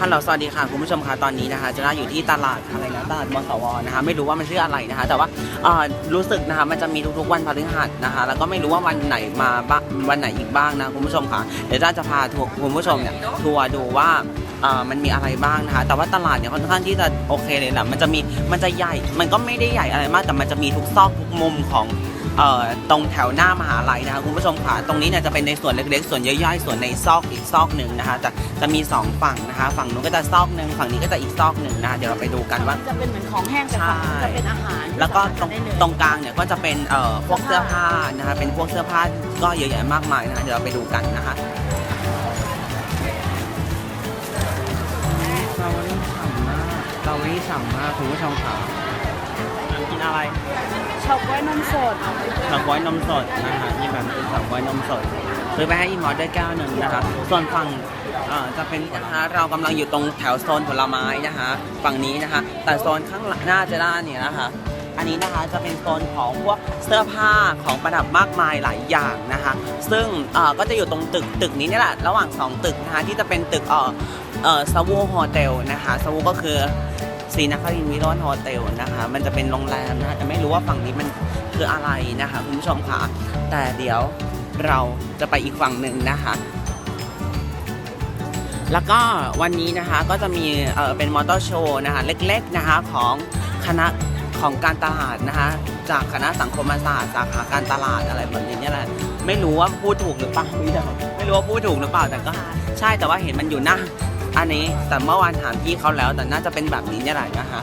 ฮัลโหลสวัสดีค่ะคุณผู้ชมคะตอนนี้นะคะจะน่าอยู่ที่ตลาดอะไรนะตลาดมสวนะคะไม่รู้ว่ามันชื่ออะไรนะคะ แต่ว่ารู้สึกนะคะมันจะมีทุกๆวันพฤหัสนะคะ แล้วก็ไม่รู้ว่าวันไหนมาบ้างวันไหนอีกบ้างนะคุณผู้ชมค่ะเดี๋ยวเจ้าจะพาทัวร์คุณผู้ชมเนี่ยทัวร์ดูว่า มันมีอะไรบ้างนะคะ แต่ว่าตลาดเนี่ยค่อนข้างที่จะโอเคเลยแหละมันจะมีมันจะใหญ่ มันก็ไม่ได้ใหญ่อะไรมาก แต่มันจะมีทุกซอกทุกมุมของเอ่อตรงแถวหน้ามหาลัยนะคะคุณผู้ชมค่ะตรงนี้เนี่ยจะเป็นในส่วนเล็กๆ ส่วนย่อยๆ ส่วนในซอกอีกซอกหนึ่งนะคะจะจะมีสองฝั่งนะคะ ฝั่งนู้นก็จะซอกหนึ่งฝั่งนี้ก็จะอีกซอกหนึ่งนะคะเดี๋ยวเราไปดูกันว่าจะเป็นเหมือนของแห้งแต่ฝั่งนู้นจะเป็นอาหารแล้วก็ตรงได้เลยตรงกลางเนี่ยก็จะเป็นเอ่อพวกเสื้อผ้านะคะเป็นพวกเสื้อผ้าก็เยอะแยะมากมายนะคะเดี๋ยวเราไปดูกันนะคะ เราวรี่ฉ่ำมากเราวรี่ฉ่ำมากคุณผู้ชมค่ะกินอะไรชาวกล้วยนมสดเฉาก๊วยนมสดนะคะนี่แบบเป็นเฉาก๊วยนมสดซื้อไปให้อีมอสด้วยแก้วหนึ่งนะคะส่วนฝั่งเอ่อจะเป็นนะคะเรากำลังอยู่ตรงแถวโซนผลไม้นะคะ ฝั่งนี้นะคะ แต่โซนข้างหลังหน้าเจด้าเนี่ยนะคะ อันนี้นะคะจะเป็นโซนของพวกเสื้อผ้าของประดับมากมายหลายอย่างนะคะ ซึ่งก็จะอยู่ตรงตึกตึกนี้นี่แหละระหว่างสองตึกนะคะที่จะเป็นตึกเออเอ่อซาวูโฮเทลนะคะซาวูก็คือศรีนครินทร์วิโรจน์โฮเทลนะคะมันจะเป็นโรงแรมนะคะแต่ไม่รู้ว่าฝั่งนี้มันคืออะไรนะคะคุณผู้ชมคะแต่เดี๋ยวเราจะไปอีกฝั่งหนึ่งนะคะแล้วก็วันนี้นะคะก็จะมีเอ่อเป็นมอเตอร์โชว์นะคะเล็กๆนะคะของคณะ ของการตลาดนะคะจากคณะสังคมศาสตร์สาขาการตลาดอะไรแบบนี้เนี่ยแหละไม่รู้ว่าพูดถูกหรือเปล่าพี่ดาวไม่รู้ว่าพูดถูกหรือเปล่าแต่ก็ ใช่แต่ว่าเห็นมันอยู่หน้าอันนี้แต่เมื่อวานถามพี่เขาแล้วแต่น่าจะเป็นแบบนี้เนี่ยแหละนะคะ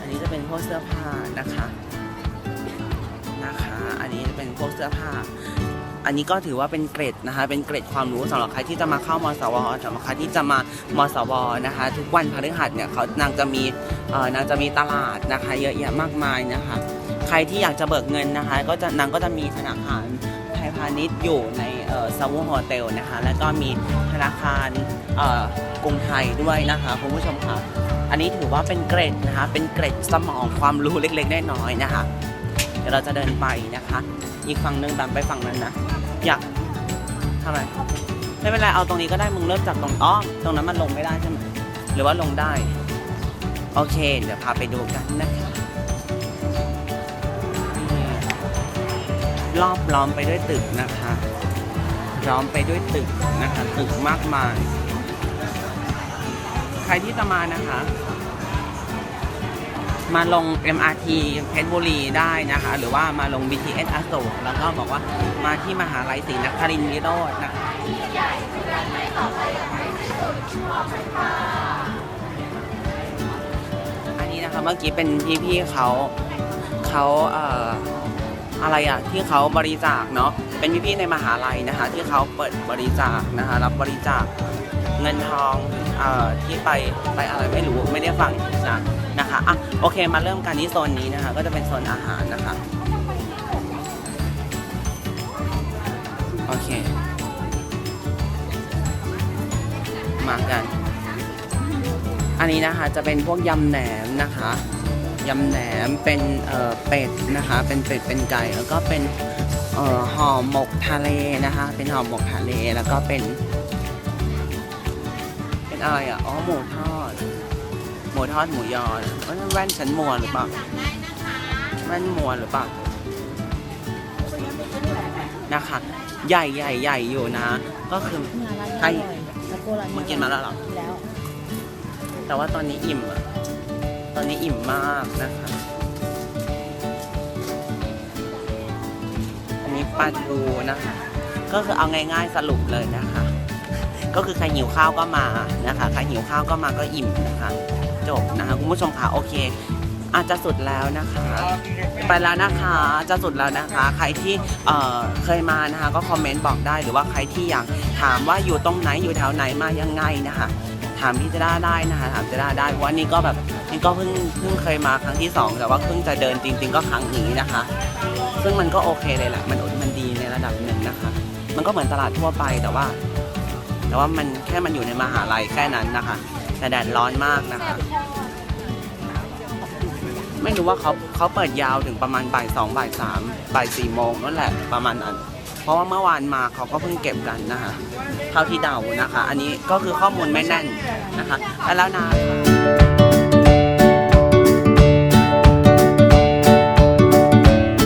อันนี้จะเป็นพวกเสื้อผ้านะคะนะคะ อันนี้จะเป็นพวกเสื้อผ้า อันนี้ก็ถือว่าเป็นเกรดนะคะ เป็นเกรดความรู้สำหรับใครที่จะมาเข้ามสวสำหรับใครที่จะมามสวนะคะ ทุกวันพฤหัสเนี่ยเขานางจะมีเออนางจะมีตลาดนะคะ เยอะแยะมากมายนะคะ ใครที่อยากจะเบิกเงินนะคะ ก็จะนางก็จะมีธนาคารไทยพาณิชย์อยู่ในเออซาวูโฮเทลนะคะ แล้วก็มีธนาคารเออกรุงไทยด้วยนะคะคุณผู้ชมค่ะอันนี้ถือว่าเป็นเกรดนะคะ เป็นเกรดสมองความรู้เล็กๆน้อยๆนะคะ ดี๋ยวเราจะเดินไปนะคะ อีกฝั่งหนึ่งตามไปฝั่งนั้นนะ อยากทำไมไม่เป็นไรเอาตรงนี้ก็ได้มึงเริ่มจากตรงอ๋อตรงนั้นมันลงไม่ได้ใช่ไหมหรือว่าลงได้ โอเค เดี๋ยวพาไปดูกันนะคะรอบล้อมไปด้วยตึกนะคะล้อมไปด้วยตึกนะคะตึกมากมาย ใครที่จะมานะคะ มาลง MRT เพชรบุรีได้นะคะ หรือว่ามาลง BTS อโศกแล้วก็บอกว่ามาที่มหาลัยศรีนครินทร์วิโรจน์นะคะอันนี้นะคะเมื่อกี้เป็นพี่ๆเขาเขาเอ่อ อะไรอะที่เขาบริจาคเนาะเป็นพี่ๆในมหาลัยนะคะ ที่เขาเปิดบริจาคนะคะ รับบริจาคเงินทองเอ่อที่ไปไปอะไรไม่รู้ไม่ได้ฟังนะนะคะอะโอเคมาเริ่มกันที่โซนนี้นะคะ ก็จะเป็นโซนอาหารนะคะโอเค มากัน อันนี้นะคะจะเป็นพวกยำแหนมนะคะ ยำแหนม เป็นเอ่อเป็ดนะคะ เป็นเป็ด เป็นไก่ แล้วก็เป็นเอ่อห่อหมกทะเลนะคะ เป็นห่อหมกทะเล แล้วก็เป็น เป็นอะไรอะ อ๋อ หมูทอด หมูทอดหมูยอเอ้ยแว่นฉันมัวหรือเปล่า แว่นมัวหรือเปล่า นะคะ ใหญ่ใหญ่ใหญ่อยู่นะ ก็คือใครตะโกร้านมึงกินมาแล้วเหรอ แล้ว แต่ว่าตอนนี้อิ่มอะต อนนี้อิ่มมากนะคะ อันนี้ปลาทูนะคะ ก็คือเอาง่ายๆสรุปเลยนะคะ ก็คือใครหิวข้าวก็มานะคะ ใครหิวข้าวก็มาก็อิ่มนะคะ จบนะคะคุณผู้ชมค่ะโอเค อาจจะสุดแล้วนะคะ ไปแล้วนะคะจะสุดแล้วนะคะ ใครที่เเคยมานะคะ ก็คอมเมนต์บอกได้หรือว่าใครที่อยากถามว่าอยู่ตรงไหนอยู่แถวไหนมายังไงนะคะ ถามพี่จะได้ได้นะคะถามจะได้ได้เพราะว่านี่ก็แบบนี่ก็เพิ่งเพิ่งเคยมาครั้งที่สองแต่ว่าเพิ่งจะเดินจริง ๆ ก็ครั้งนี้นะคะ ซึ่งมันก็โอเคเลยแหละมันมันดีในระดับหนึ่งนะคะ มันก็เหมือนตลาดทั่วไปแต่ว่า แต่ว่ามันแค่มันอยู่ในมหาลัยแค่นั้นนะคะ แต่แดดร้อนมากนะคะ ไม่รู้ว่าเขาเขาเปิดยาวถึงประมาณบ่ายสองบ่ายสามบ่ายสี่โมงนั่นแหละประมาณนั้น ราะว่าเมื่อวานมาเขาก็เพิ่งเก็บกันนะคะเท่าที่เดานะคะ อันนี้ก็คือข้อมูลไม่แน่นนะคะแล้วนะ